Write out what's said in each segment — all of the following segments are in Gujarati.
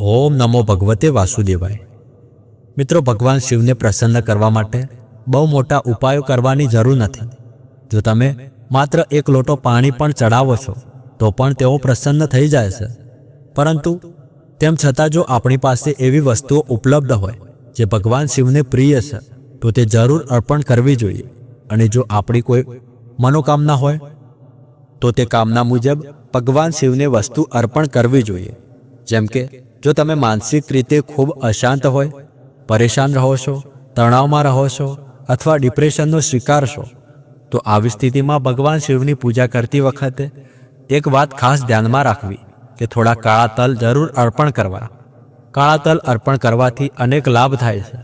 ઓમ નમો ભગવતે વાસુદેવાય. મિત્રો, ભગવાન શિવને પ્રસન્ન કરવા માટે બહુ મોટા ઉપાયો કરવાની જરૂર નથી. જો તમે માત્ર એક લોટો પાણી પણ ચડાવો છો, તો પણ તેઓ પ્રસન્ન થઈ જાય છે. પરંતુ તેમ છતાં જો આપણી પાસે એવી વસ્તુઓ ઉપલબ્ધ હોય, જે ભગવાન શિવને પ્રિય છે, તો તે જરૂર અર્પણ કરવી જોઈએ. અને જો આપણી કોઈ મનોકામના હોય, તો તે કામના મુજબ ભગવાન શિવને વસ્તુ અર્પણ કરવી જોઈએ. જેમ કે જો તમે માનસિક રીતે ખૂબ અશાંત હોય, પરેશાન રહો છો, તણાવમાં રહો છો અથવા ડિપ્રેશનનો શિકાર છો, તો આવી સ્થિતિમાં ભગવાન શિવની પૂજા કરતી વખતે એક વાત ખાસ ધ્યાનમાં રાખવી કે થોડા કાળા તલ જરૂર અર્પણ કરવા. કાળા તલ અર્પણ કરવાથી અનેક લાભ થાય છે,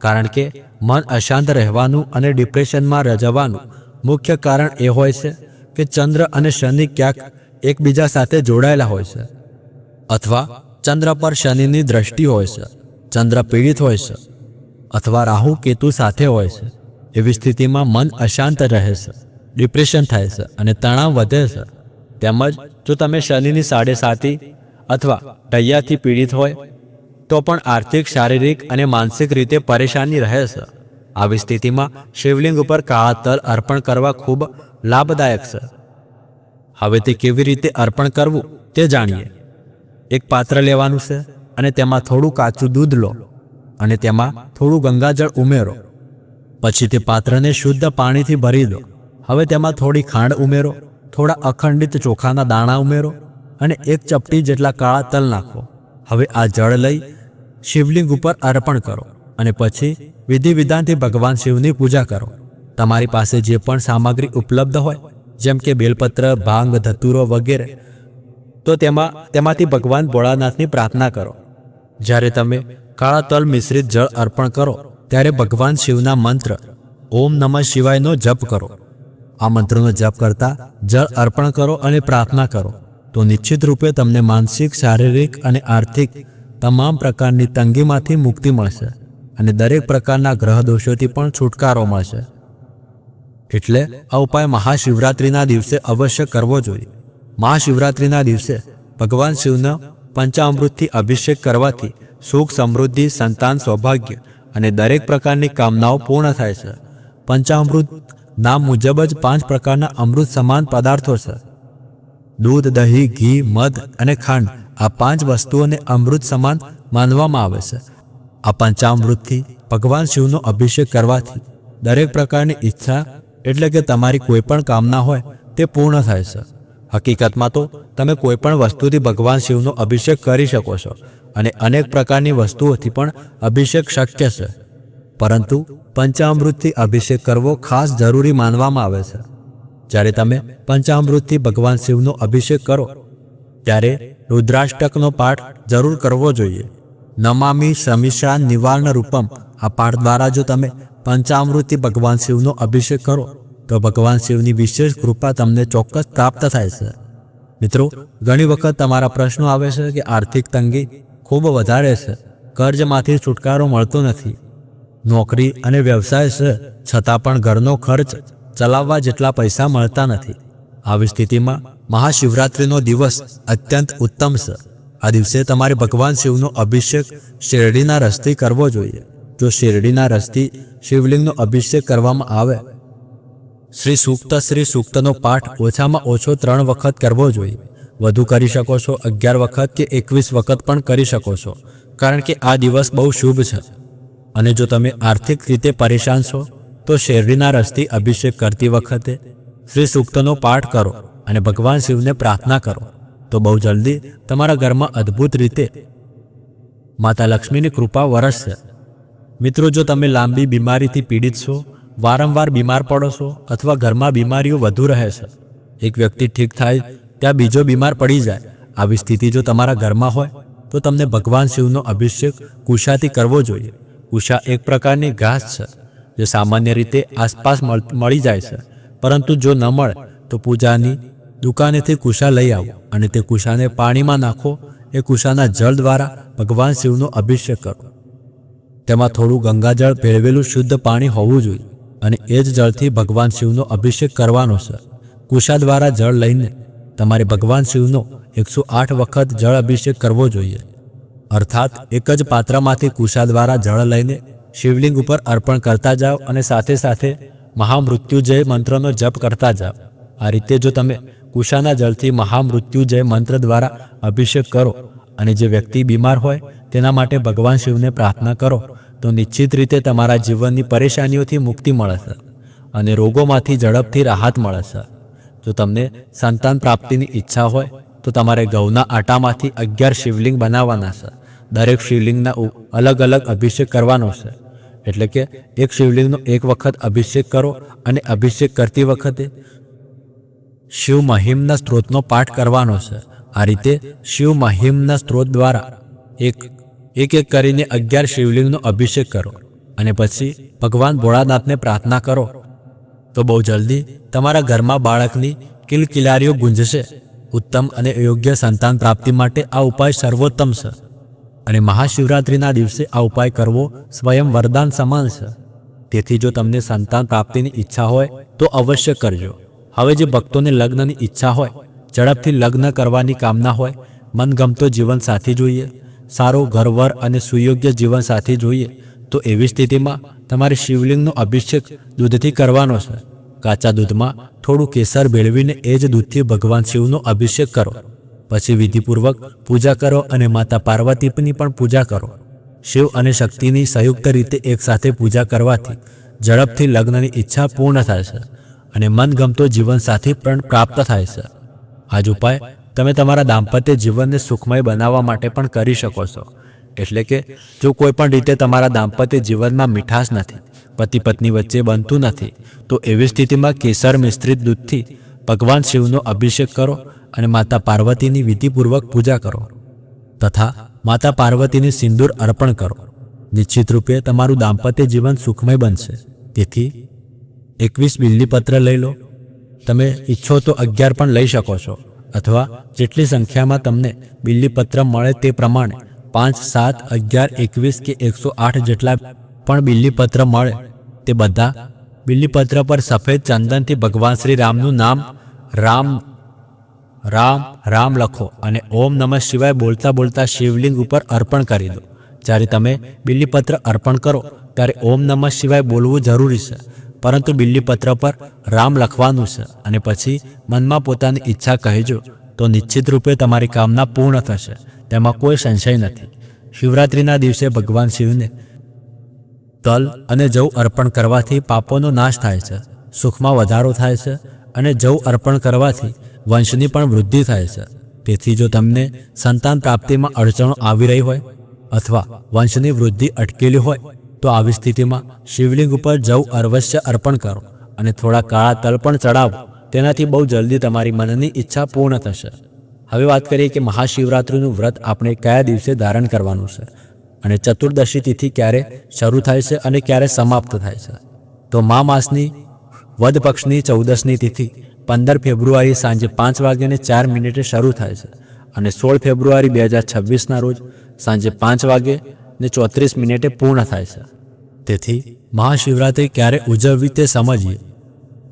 કારણ કે મન અશાંત રહેવાનું અને ડિપ્રેશનમાં રજવાનું મુખ્ય કારણ એ હોય છે કે ચંદ્ર અને શનિ ક્યાંક એકબીજા સાથે જોડાયેલા હોય છે. અથવા ચંદ્ર પર શનિની દ્રષ્ટિ હોય છે, ચંદ્ર પીડિત હોય છે, અથવા રાહુ કેતુ સાથે હોય છે, એવી સ્થિતિમાં મન અશાંત રહે છે, ડિપ્રેશન થાય છે અને તણાવ વધે છે. તેમજ જો તમે શનિની સાડે સાતી અથવા ટૈયાથી પીડિત હોય, તો પણ આર્થિક, શારીરિક અને માનસિક રીતે પરેશાની રહે છે. આવી સ્થિતિમાં શિવલિંગ ઉપર કાળા તલ અર્પણ કરવા ખૂબ લાભદાયક છે. હવે તે કેવી રીતે અર્પણ કરવું તે જાણીએ. એક પાત્ર લેવાનું છે અને તેમાં થોડું કાચું દૂધ લો અને તેમાં થોડું ગંગાજળ ઉમેરો. પછી તે પાત્રને શુદ્ધ પાણીથી ભરી દો. હવે તેમાં થોડી ખાંડ ઉમેરો, થોડા અખંડિત ચોખાના દાણા ઉમેરો અને એક ચપટી જેટલા કાળા તલ નાખો. હવે આ જળ લઈ શિવલિંગ ઉપર અર્પણ કરો અને પછી વિધિ વિધાનથી ભગવાન શિવની પૂજા કરો. તમારી પાસે જે પણ સામગ્રી ઉપલબ્ધ હોય, જેમ કે બેલપત્ર, ભાંગ, ધતુરો વગેરે તો તેમાં તેમાંથી ભગવાન ભોળાનાથની પ્રાર્થના કરો. જ્યારે તમે કાળા તલ મિશ્રિત જળ અર્પણ કરો, ત્યારે ભગવાન શિવના મંત્ર, ઓમ નમઃ શિવાયનો જપ કરો. આ મંત્રનો જપ કરતા જળ અર્પણ કરો અને પ્રાર્થના કરો. તો નિશ્ચિત રૂપે તમને માનસિક, શારીરિક અને આર્થિક તમામ પ્રકારની તંગીમાંથી મુક્તિ મળશે અને દરેક પ્રકારના ગ્રહ દોષોથી પણ છુટકારો મળશે. એટલે આ ઉપાય મહાશિવરાત્રિના દિવસે અવશ્ય કરવો જોઈએ. મહાશિવરાત્રિના દિવસે ભગવાન શિવનો પંચામૃતથી અભિષેક કરવાથી સુખ, સમૃદ્ધિ, સંતાન, સૌભાગ્ય અને દરેક પ્રકારની કામનાઓ પૂર્ણ થાય છે. પંચામૃત નામ મુજબ જ પાંચ પ્રકારના અમૃત સમાન પદાર્થો છે. દૂધ, દહીં, ઘી, મધ અને ખાંડ આ પાંચ વસ્તુઓને અમૃત સમાન માનવામાં આવે છે. આ પંચામૃતથી ભગવાન શિવનો અભિષેક કરવાથી દરેક પ્રકારની ઈચ્છા એટલે કે તમારી કોઈ પણ કામના હોય તે પૂર્ણ થાય છે. હકીકતમાં તો તમે કોઈ પણ વસ્તુથી ભગવાન શિવનો અભિષેક કરી શકો છો અને અનેક પ્રકારની વસ્તુઓથી પણ અભિષેક શક્ય છે. પરંતુ પંચામૃતથી અભિષેક કરવો ખાસ જરૂરી માનવામાં આવે છે. જ્યારે તમે પંચામૃતથી ભગવાન શિવનો અભિષેક કરો, ત્યારે રુદ્રાષ્ટકનો પાઠ જરૂર કરવો જોઈએ. નમામી સમિશાન નિવારણ રૂપમ આ પાઠ દ્વારા જો તમે પંચામૃતથી ભગવાન શિવનો અભિષેક કરો તો ભગવાન શિવની વિશેષ કૃપા તમને ચોક્કસ પ્રાપ્ત થાય છે. મિત્રો, ઘણી વખત તમારા પ્રશ્નો આવે છે કે આર્થિક તંગી ખૂબ વધારે છે, કર્જમાંથી છુટકારો મળતો નથી. નોકરી અને વ્યવસાય છે, છતાં પણ ઘરનો ખર્ચ ચલાવવા જેટલા પૈસા મળતા નથી. આવી સ્થિતિમાં મહાશિવરાત્રિનો દિવસ અત્યંત ઉત્તમ છે. આ દિવસે તમારે ભગવાન શિવનો અભિષેક શેરડીના રસથી કરવો જોઈએ. જો શેરડીના રસથી શિવલિંગનો અભિષેક કરવામાં આવે શ્રી સૂક્ત શ્રી સૂક્તનો પાઠ ઓછામાં ઓછો ત્રણ વખત કરવો જોઈએ. વધુ કરી શકો છો અગિયાર વખત કે એકવીસ વખત પણ કરી શકો છો, કારણ કે આ દિવસ બહુ શુભ છે. અને જો તમે આર્થિક રીતે પરેશાન છો, તો શેરડીના રસથી અભિષેક કરતી વખતે શ્રી સૂક્તનો પાઠ કરો અને ભગવાન શિવને પ્રાર્થના કરો. તો બહુ જલ્દી તમારા ઘરમાં અદ્ભુત રીતે માતા લક્ષ્મીની કૃપા વરસશે. મિત્રો, જો તમે લાંબી બીમારીથી પીડિત છો વારંવાર બીમાર પડો છો અથવા ઘરમાં બીમારીઓ વધુ રહે છે. એક વ્યક્તિ ઠીક થાય, ત્યાં બીજો બીમાર પડી જાય. આવી સ્થિતિ જો તમારા ઘરમાં હોય, તો તમને ભગવાન શિવનો અભિષેક કુશાથી કરવો જોઈએ. કુશા એક પ્રકારની ઘાસ છે, જે સામાન્ય રીતે આસપાસ મળ- જાય છે. પરંતુ જો ન મળે, તો પૂજાની દુકાનેથી કુશા લઈ આવો અને તે કુશાને પાણીમાં નાખો. એ કુશાના જળ દ્વારા ભગવાન શિવનો અભિષેક કરો. તેમાં થોડું ગંગાજળ ભેળવેલું શુદ્ધ પાણી હોવું જોઈએ. અને એ જ જળથી ભગવાન શિવનો અભિષેક કરવાનો છે. કુશા દ્વારા જળ લઈને તમારે ભગવાન શિવનો એકસો આઠ વખત જળ અભિષેક કરવો જોઈએ. અર્થાત એક જ પાત્રમાંથી કુશા દ્વારા જળ લઈને શિવલિંગ ઉપર અર્પણ કરતા જાઓ અને સાથે સાથે મહામૃત્યુજય મંત્રનો જપ કરતા જાઓ. આ રીતે જો તમે કુશાના જળથી મહામૃત્યુજય મંત્ર દ્વારા અભિષેક કરો અને જે વ્યક્તિ બીમાર હોય તેના માટે ભગવાન શિવને પ્રાર્થના કરો. તો નિશ્ચિત રીતે તમારા જીવનની પરેશાનીઓથી મુક્તિ મળે છે અને રોગોમાંથી ઝડપથી રાહત મળે છે જો તમને સંતાન પ્રાપ્તિની ઈચ્છા હોય, તો તમારે ઘઉંના આટામાંથી અગિયાર શિવલિંગ બનાવવાના છે. દરેક શિવલિંગના અલગ અલગ અભિષેક કરવાનો છે. એટલે કે એક શિવલિંગનો એક વખત અભિષેક કરો અને અભિષેક કરતી વખતે શિવ મહિમના સ્ત્રોતનો પાઠ કરવાનો છે. આ રીતે શિવ મહિમના સ્ત્રોત દ્વારા એક એક એક કરીને અગિયાર શિવલિંગનો અભિષેક કરો અને પછી ભગવાન ભોળાનાથને પ્રાર્થના કરો. તો બહુ જલ્દી તમારા ઘરમાં બાળકની કિલકિલારીઓ ગુંજશે. ઉત્તમ અને યોગ્ય સંતાન પ્રાપ્તિ માટે આ ઉપાય સર્વોત્તમ છે. અને મહાશિવરાત્રિના દિવસે આ ઉપાય કરવો સ્વયં વરદાન સમાન છે. તેથી જો તમને સંતાન પ્રાપ્તિની ઈચ્છા હોય, તો અવશ્ય કરજો. હવે જે ભક્તોને લગ્નની ઈચ્છા હોય, ઝડપથી લગ્ન કરવાની કામના હોય, મનગમતો જીવન સાથી જોઈએ. સારો ઘરવર અને સુયોગ્ય જીવન સાથે જોઈએ, તો એવી સ્થિતિમાં તમારે શિવલિંગનો અભિષેક દૂધથી કરવાનો છે. કાચા દૂધમાં થોડું કેસર ભેળવીને એ જ દૂધથી ભગવાન શિવનો અભિષેક કરો. પછી વિધિપૂર્વક પૂજા કરો અને માતા પાર્વતીની પણ પૂજા કરો. શિવ અને શક્તિની સંયુક્ત રીતે એકસાથે પૂજા કરવાથી ઝડપથી લગ્નની ઈચ્છા પૂર્ણ થાય છે અને મનગમતો જીવનસાથી પણ પ્રાપ્ત થાય છે. આ જ ઉપાય તમે તમારા દાંપત્ય જીવનને સુખમય બનાવવા માટે પણ કરી શકો છો. એટલે કે, જો કોઈ પણ રીતે તમારા દાંપત્ય જીવનમાં મીઠાશ નથી, પતિ પત્ની વચ્ચે બનતું નથી, તો એવી સ્થિતિમાં કેસર મિશ્રિત દૂધથી ભગવાન શિવનો અભિષેક કરો અને માતા પાર્વતીની વિધિપૂર્વક પૂજા કરો. તથા માતા પાર્વતીને સિંદૂર અર્પણ કરો. નિશ્ચિત રૂપે તમારું દાંપત્ય જીવન સુખમય બનશે. તેથી, એકવીસ બિલ્લીપત્ર લઈ લો. તમે ઈચ્છો તો અગિયાર પણ લઈ શકો છો. અથવા જેટલી સંખ્યામાં તમને બિલ્લીપત્ર મળે તે પ્રમાણે પાંચ, સાત, અગિયાર, એકવીસ કે એકસો આઠ જેટલા પણ બિલ્લીપત્ર મળે. તે બધા બિલ્લીપત્ર પર સફેદ ચંદનથી ભગવાન શ્રી રામનું નામ રામ રામ રામ લખો અને ઓમ નમઃ શિવાય બોલતા બોલતા શિવલિંગ ઉપર અર્પણ કરી દો. જ્યારે તમે બિલ્લીપત્ર અર્પણ કરો, ત્યારે ઓમ નમઃ શિવાય બોલવું જરૂરી છે. પરંતુ બિલ્લીપત્ર પર રામ લખવાનું છે અને પછી મનમાં પોતાની ઈચ્છા કહેજો, તો નિશ્ચિત રૂપે તમારી કામના પૂર્ણ થશે, તેમાં કોઈ સંશય નથી. શિવરાત્રિના દિવસે ભગવાન શિવને તલ અને જવ અર્પણ કરવાથી પાપોનો નાશ થાય છે, સુખમાં વધારો થાય છે અને જવ અર્પણ કરવાથી વંશની પણ વૃદ્ધિ થાય છે. તેથી જો તમને સંતાન પ્રાપ્તિમાં અડચણો આવી રહી હોય અથવા વંશની વૃદ્ધિ અટકેલી હોય તો આવી સ્થિતિમાં શિવલિંગ ઉપર જવ અર્વશ્ય અર્પણ કરો અને થોડા કાળા તલ પણ ચડાવો. તેનાથી બહુ જલ્દી તમારી મનની ઈચ્છા પૂર્ણ થશે. હવે વાત કરીએ કે મહાશિવરાત્રિનું વ્રત આપણે કયા દિવસે ધારણ કરવાનું છે અને ચતુર્દશી તિથિ ક્યારે શરૂ થાય છે અને ક્યારે સમાપ્ત થાય છે. તો મા માસની વદ પક્ષની ચૌદસની તિથિ પંદર ફેબ્રુઆરી સાંજે પાંચ વાગ્યાને ચાર મિનિટે શરૂ થાય છે અને સોળ ફેબ્રુઆરી બે હજાર છવ્વીસના રોજ સાંજે પાંચ વાગે ને ચોત્રીસ મિનિટે પૂર્ણ થાય છે. તેથી મહાશિવરાત્રિ ક્યારે ઉજવવી તે સમજીએ.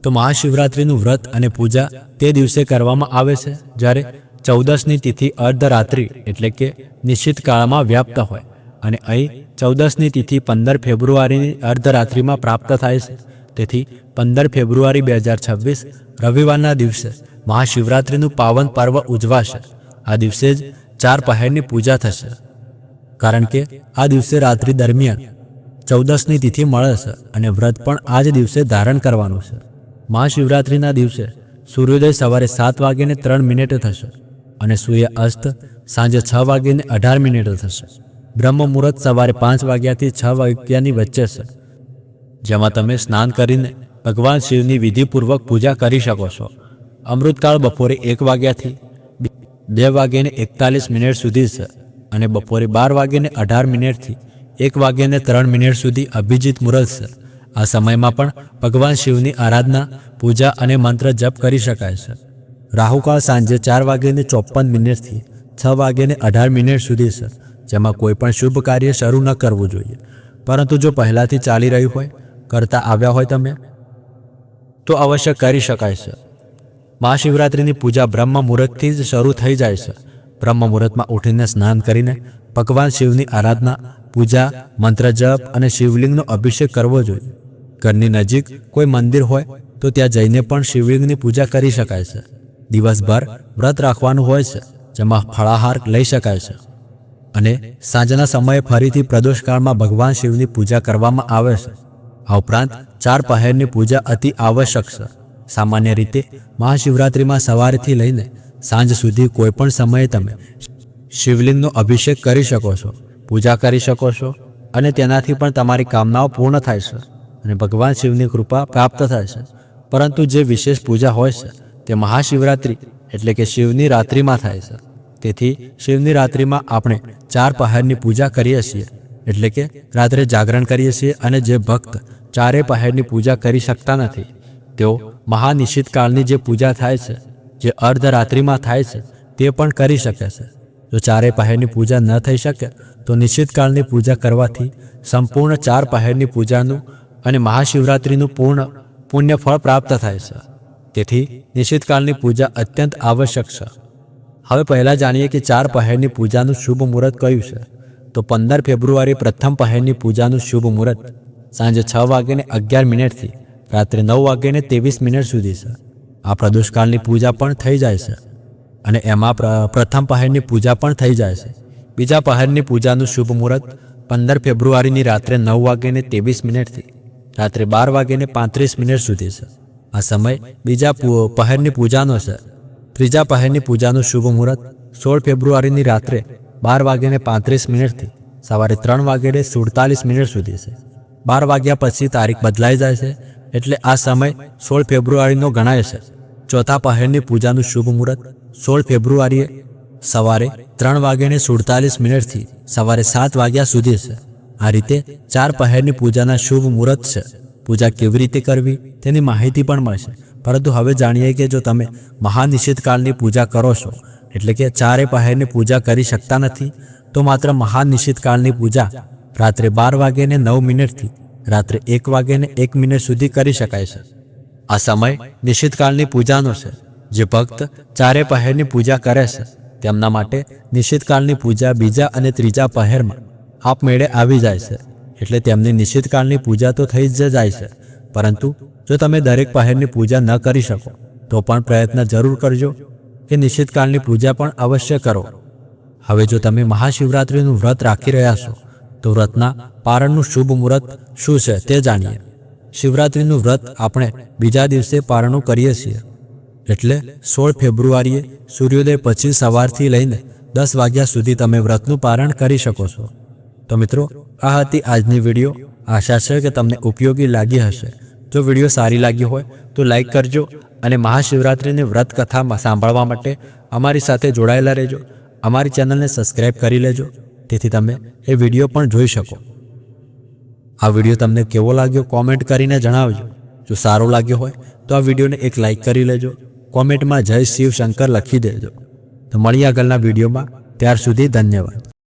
તો મહાશિવરાત્રિનું વ્રત અને પૂજા તે દિવસે કરવામાં આવે છે, જ્યારે ચૌદસની તિથિ અર્ધરાત્રિ એટલે કે નિશ્ચિત કાળમાં વ્યાપ્ત હોય અને અહીં ચૌદસની તિથિ પંદર ફેબ્રુઆરીની અર્ધરાત્રિમાં પ્રાપ્ત થાય છે. તેથી પંદર ફેબ્રુઆરી બે હજાર છવ્વીસ રવિવારના દિવસે મહાશિવરાત્રિનું પાવન પર્વ ઉજવાશે. આ દિવસે જ ચાર પહેરની પૂજા થશે. કારણ કે આ દિવસે રાત્રિ દરમિયાન ચૌદસની તિથિ મળે છે અને વ્રત પણ આ જ દિવસે ધારણ કરવાનું છે. મહાશિવરાત્રિના દિવસે સૂર્યોદય સવારે સાત વાગ્યાને ત્રણ મિનિટે થશે અને સૂર્ય અસ્ત સાંજે છ વાગ્યાને અઢાર મિનિટે થશે. બ્રહ્મ મુહૂર્ત સવારે પાંચ વાગ્યાથી છ વાગ્યાની વચ્ચે છે. જેમાં તમે સ્નાન કરીને ભગવાન શિવની વિધિપૂર્વક પૂજા કરી શકો છો. અમૃતકાળ બપોરે એક વાગ્યાથી બે વાગ્યાને એકતાલીસ મિનિટ સુધી છે. અને બપોરે બાર વાગ્યાને અઢાર મિનિટથી એક વાગ્યાને ત્રણ મિનિટ સુધી અભિજીત મુરત છે આ સમયમાં પણ ભગવાન શિવની આરાધના, પૂજા અને મંત્ર જપ કરી શકાય છે. રાહુકાળ સાંજે ચાર વાગ્યાને ચોપન મિનિટથી છ વાગ્યાને અઢાર મિનિટ સુધી છે જેમાં કોઈ પણ શુભ કાર્ય શરૂ ન કરવું જોઈએ. પરંતુ જો પહેલાંથી ચાલી રહ્યું હોય, કરતા આવ્યા હોય તમે, તો અવશ્ય કરી શકાય છે મહાશિવરાત્રિની પૂજા બ્રહ્મ મુહૂર્તથી જ શરૂ થઈ જાય છે બ્રહ્મ મુહૂર્તમાં ઉઠીને સ્નાન કરીને ભગવાન શિવની આરાધના, પૂજા, મંત્ર જપ અને શિવલિંગનો અભિષેક કરવો જોઈએ. ઘરની નજીક કોઈ મંદિર હોય તો ત્યાં જઈને પણ શિવલિંગની પૂજા કરી શકાય છે. દિવસભર વ્રત રાખવાનું હોય છે, જેમાં ફળાહાર લઈ શકાય છે. અને સાંજના સમયે ફરીથી પ્રદોષકાળમાં ભગવાન શિવની પૂજા કરવામાં આવે છે. આ ઉપરાંત ચાર પહેરની પૂજા અતિ આવશ્યક છે. સામાન્ય રીતે મહાશિવરાત્રિમાં સવારથી લઈને સાંજ સુધી કોઈ પણ સમયે તમે શિવલિંગનો અભિષેક કરી શકો છો, પૂજા કરી શકો છો અને તેનાથી પણ તમારી કામનાઓ પૂર્ણ થાય છે અને ભગવાન શિવની કૃપા પ્રાપ્ત થાય છે. પરંતુ જે વિશેષ પૂજા હોય છે, તે મહાશિવરાત્રિ એટલે કે શિવની રાત્રિમાં થાય છે. તેથી શિવની રાત્રિમાં આપણે ચાર પહાડની પૂજા કરીએ છીએ, એટલે કે રાત્રે જાગરણ કરીએ છીએ અને જે ભક્ત ચારે પહાડની પૂજા કરી શકતા નથી, તેઓ મહાનિશ્ચિત કાળની જે પૂજા થાય છે જે અર્ધરાત્રિમાં થાય છે, તે પણ કરી શકે છે. જો ચારે પહેરની પૂજા ન થઈ શકે, તો નિશ્ચિત કાળની પૂજા કરવાથી સંપૂર્ણ ચાર પહેરની પૂજાનું અને મહાશિવરાત્રિનું પૂર્ણ પુણ્યફળ પ્રાપ્ત થાય છે. તેથી નિશ્ચિત કાળની પૂજા અત્યંત આવશ્યક છે. હવે પહેલાં જાણીએ કે ચાર પહેરની પૂજાનું શુભ મુહૂર્ત કયું છે. તો પંદર ફેબ્રુઆરી પ્રથમ પહેરની પૂજાનું શુભ મુહૂર્ત સાંજે છ વાગ્યાને અગિયાર મિનિટથી રાત્રે નવ વાગ્યાને ત્રેવીસ મિનિટ સુધી છે. આ પ્રદોષકાળની પૂજા પણ થઈ જાય છે. અને એમાં પ્ર- પ્રથમ પહેરની પૂજા પણ થઈ જાય છે. બીજા પહેરની પૂજાનું શુભ મુહૂર્ત પંદર ફેબ્રુઆરીની રાત્રે નવ વાગ્યાને ત્રેવીસ મિનિટથી, રાત્રે બાર વાગ્યાને પાંત્રીસ મિનિટ સુધી છે. આ સમય બીજા પહેરની પૂજાનો છે. ત્રીજા પહેરની પૂજાનું શુભ મુહૂર્ત સોળ ફેબ્રુઆરીની રાત્રે બાર વાગ્યાને પાંત્રીસ મિનિટથી, સવારે ત્રણ વાગ્યાને સુડતાલીસ મિનિટ સુધી છે. બાર વાગ્યા પછી તારીખ બદલાઈ જાય છે, એટલે આ સમય સોળ ફેબ્રુઆરીનો ગણાય છે. ચોથા પહેરની પૂજાનું શુભ મુહૂર્ત સોળ ફેબ્રુઆરીએ સવારે ત્રણ વાગ્યાને સુડતાલીસ મિનિટથી સવારે સાત વાગ્યા સુધી છે. આ રીતે ચાર પહેરની પૂજાના શુભ મુહૂર્ત છે. પૂજા કેવી રીતે કરવી તેની માહિતી પણ મળશે. પરંતુ હવે જાણીએ કે જો તમે મહાનિશ્ચિત કાળની પૂજા કરો છો, એટલે કે ચારે પહેરની પૂજા કરી શકતા નથી, તો માત્ર મહાનિશ્ચિત કાળની પૂજા રાત્રે બાર વાગ્યાને નવ મિનિટથી રાત્રે એક વાગ્યાને એક મિનિટ સુધી કરી શકાય છે. આ સમય નિશ્ચિતકાળની પૂજાનો છે. જે ભક્ત ચારે પહેરની પૂજા કરે છે, તેમના માટે નિશ્ચિતકાળની પૂજા બીજા અને ત્રીજા પહેરમાં આપમેળે આવી જાય છે. એટલે તેમની નિશ્ચિત કાળની પૂજા તો થઈ જ જાય છે. પરંતુ જો તમે દરેક પહેરની પૂજા ન કરી શકો, તો પણ પ્રયત્ન જરૂર કરજો કે નિશ્ચિતકાળની પૂજા પણ અવશ્ય કરો. હવે જો તમે મહાશિવરાત્રિનું વ્રત રાખી રહ્યા છો, તો વ્રતના પારણનું શુભ મુહૂર્ત શું છે તે જાણીએ. શિવરાત્રિનું વ્રત આપણે બીજા દિવસે પારણું કરીએ છીએ. એટલે સોળ ફેબ્રુઆરીએ સૂર્યોદય પછી સવારથી લઈને દસ વાગ્યા સુધી તમે વ્રતનું પારણ કરી શકો છો. તો મિત્રો, આ હતી આજની વીડિયો. આશા છે કે તમને ઉપયોગી લાગી હશે. જો વીડિયો સારી લાગી હોય તો લાઈક કરજો અને મહાશિવરાત્રિની વ્રત કથા સાંભળવા માટે અમારી સાથે જોડાયેલા રહેજો. અમારી ચેનલને સબસ્ક્રાઈબ કરી લેજો. તેથી તમે એ વીડિયો પણ જોઈ શકો. આ વીડિયો તમને કેવો લાગ્યો કોમેન્ટ કરીને જણાવજો. જો સારો લાગ્યો હોય, તો આ વિડીયોને એક લાઈક કરી લેજો. કોમેન્ટમાં જય શિવ શંકર લખી દેજો. તો મળીએ આગળના વિડીયોમાં. ત્યાર સુધી ધન્યવાદ.